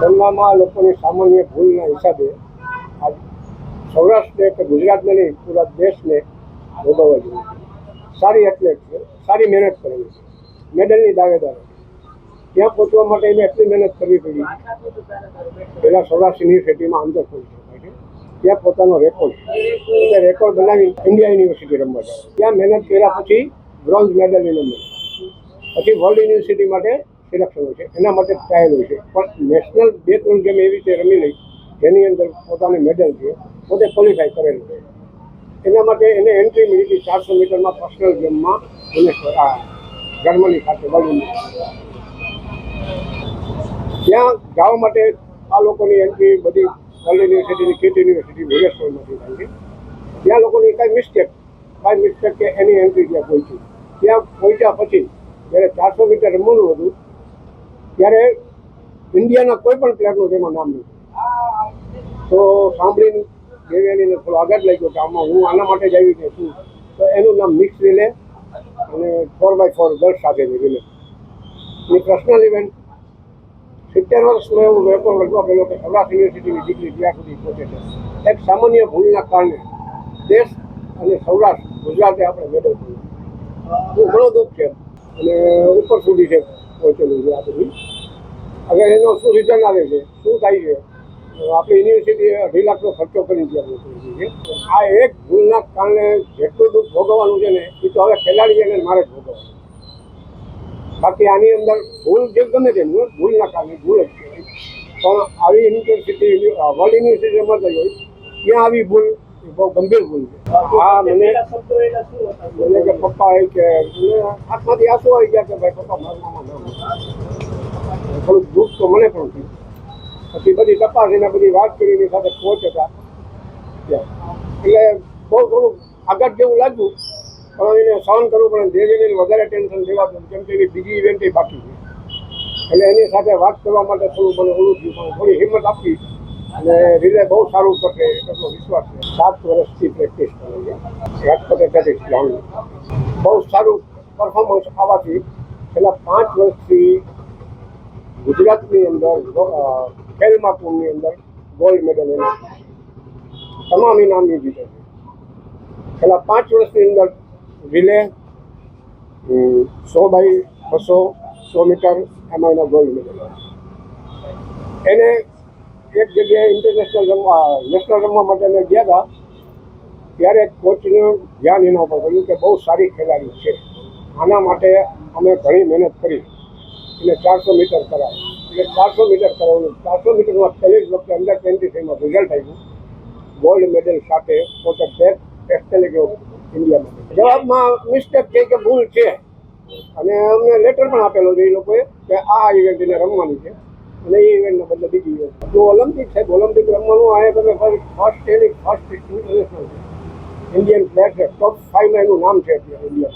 બનવામાં લોકોની સામાન્ય ભૂલના હિસાબે આજ સૌરાષ્ટ્રને કે ગુજરાતને નહીં, પૂરા દેશને ભોગવવા જોઈએ. સારી એથ્લેટ છે, સારી મહેનત કરેલી છે. મેડલની દાવેદાર. ત્યાં પહોંચવા માટે એને એટલી મહેનત કરવી પડી. પહેલાં સૌરાષ્ટ્ર યુનિવર્સિટીમાં આંતર પહોંચી છે ત્યાં પોતાનો રેકોર્ડ એટલે રેકોર્ડ બનાવી ઇન્ડિયા યુનિવર્સિટી રમવા જાય. ત્યાં મહેનત કર્યા પછી બ્રોન્ઝ મેડલ એને મળે પછી વર્લ્ડ યુનિવર્સિટી માટે સિલેક્શન હોય છે. એના માટે ટ્રાયલ હોય છે. પણ નેશનલ બે ત્રણ ગેમ એવી રીતે રમી લઈ, જેની અંદર પોતાની મેડલ છે, પોતે ક્વોલિફાય કરેલું છે. એના માટે એને એન્ટ્રી મળી હતી ચારસો મીટરમાં પર્સનલ ગેમમાં આ જર્મની ખાતે વર્લ્ડ ત્યાં જવા માટે આ લોકોની એન્ટ્રી બધી વર્લ્ડ યુનિવર્સિટીની કેટ યુનિવર્સિટી ભુવનેશ્વરમાંથી થાય છે. ત્યાં લોકોની કાંઈ મિસ્ટેક કાંઈ મિસ્ટેક કે એની એન્ટ્રી ત્યાં પહોંચી. ત્યાં પહોંચ્યા પછી જ્યારે ચારસો મીટર રમવાનું હતું ઇન્ડિયાના કોઈ પણ પ્લેયરનું તેમાં નામ નથી. તો સાંભળીને દેવ્યાનીને થોડો આઘાત લાગ્યો કે આમાં હું આના માટે જ આવી શું તો એનું નામ મિક્સ રિલે અને ફોર બાય ફોર ગર્લ્સ સાથેની રિલે. એ પર્સનલ ઇવેન્ટ સિત્તેર વર્ષનો એવું રેકોર્ડ લખવા પેલો કે સૌરાષ્ટ્ર યુનિવર્સિટીની ડિગ્રી ત્યાં સુધી પહોંચે છે. એક સામાન્ય ભૂલના કારણે દેશ અને સૌરાષ્ટ્ર, ગુજરાતે આપણે કર્યું એ ઘણો દુઃખ છે. અને ઉપર સુધી છે પહોંચેલું છે આ હવે એનો શું રિટર્ન આવે છે? શું થાય છે? આપણે યુનિવર્સિટી અઢી લાખનો ખર્ચો કરી છે આ એક ભૂલના કારણે જેટલું દુઃખ ભોગવવાનું છે ને, એ તો હવે ખેલાડી અને મારે જ ભોગવવાનું બાકી આની અંદર ભૂલ જે ગમે તે ભૂલના કારણે ભૂલ જ છે પણ આવી યુનિવર્સિટી વર્લ્ડ યુનિવર્સિટીમાં થઈ હોય, ત્યાં આવી ભૂલ બહુ ગંભીર ભૂલ છે. હા, મને પપ્પા એ કે, મને આંખમાંથી આંસુ આવી ગયા કે ભાઈ પપ્પા મારું નામ થોડુંક દુઃખ તો મને પણ થયું. પછી બધી તપાસ એને બધી વાત કરી એની સાથે પહોંચતા એટલે બહુ થોડુંક આગળ જેવું લાગ્યું, પણ એને સહન કરવું પડે ધીરે ધીરે વધારે ટેન્શન લેવાતું કેમ કે એની બીજી ઇવેન્ટ બાકી છે. એટલે એની સાથે વાત કરવા માટે થોડું મને ઓલું થયું, પણ થોડી હિંમત આપી. અને રિલે બહુ સારું કરશે એટલો વિશ્વાસ છે. સાત વર્ષથી પ્રેક્ટિસ કરે છે. રાજકોટ પ્રેક્ટિસ ગ્રાઉન્ડ બહુ સારું પરફોર્મન્સ આવવાથી છેલ્લા પાંચ વર્ષથી ગુજરાતની અંદર ખેલમહાકુંભની ખેલ મહાકુંભની અંદર ગોલ્ડ મેડલ એને તમામ ઇનામની જીતે છે છેલ્લા પાંચ વર્ષની અંદર રિલે સો બાય બસો, સો મીટર એમાં એનો ગોલ્ડ મેડલ એને એક જગ્યાએ ઇન્ટરનેશનલ રમવા નેશનલ રમવા માટે અમે ગયા હતા. ત્યારે કોચનું ધ્યાન એના ઉપર પડ્યું કે બહુ સારી ખેલાડી છે. આના માટે અમે ઘણી મહેનત કરી. એટલે ચારસો મીટર કરાવ્યું એટલે ચારસો મીટર કરાવવાનું. ચારસો મીટરમાં પહેલી વખતે અંડર ટ્વેન્ટી થ્રીમાં રિઝલ્ટ આવ્યું ગોલ્ડ મેડલ સાથે પોતે બેસ્ટ ગયો ઇન્ડિયામાં જવાબમાં મિસ્ટેક થઈ કે ભૂલ છે. અને અમને લેટર પણ આપેલો છે એ લોકોએ કે આ ઇવેન્ટ એને રમવાની છે. અને એ ઇવેન્ટના બદલે બીજી ઇવેન્ટ જો ઓલિમ્પિક સાહેબ ઓલિમ્પિક રમવાનું આવે તમે ફર્સ્ટ એની ફર્સ્ટ ઇન્ટરનેશનલ છે. ઇન્ડિયન પ્લેયર છે ટોપ ફાઈવમાં એનું નામ છે અત્યારે ઇન્ડિયા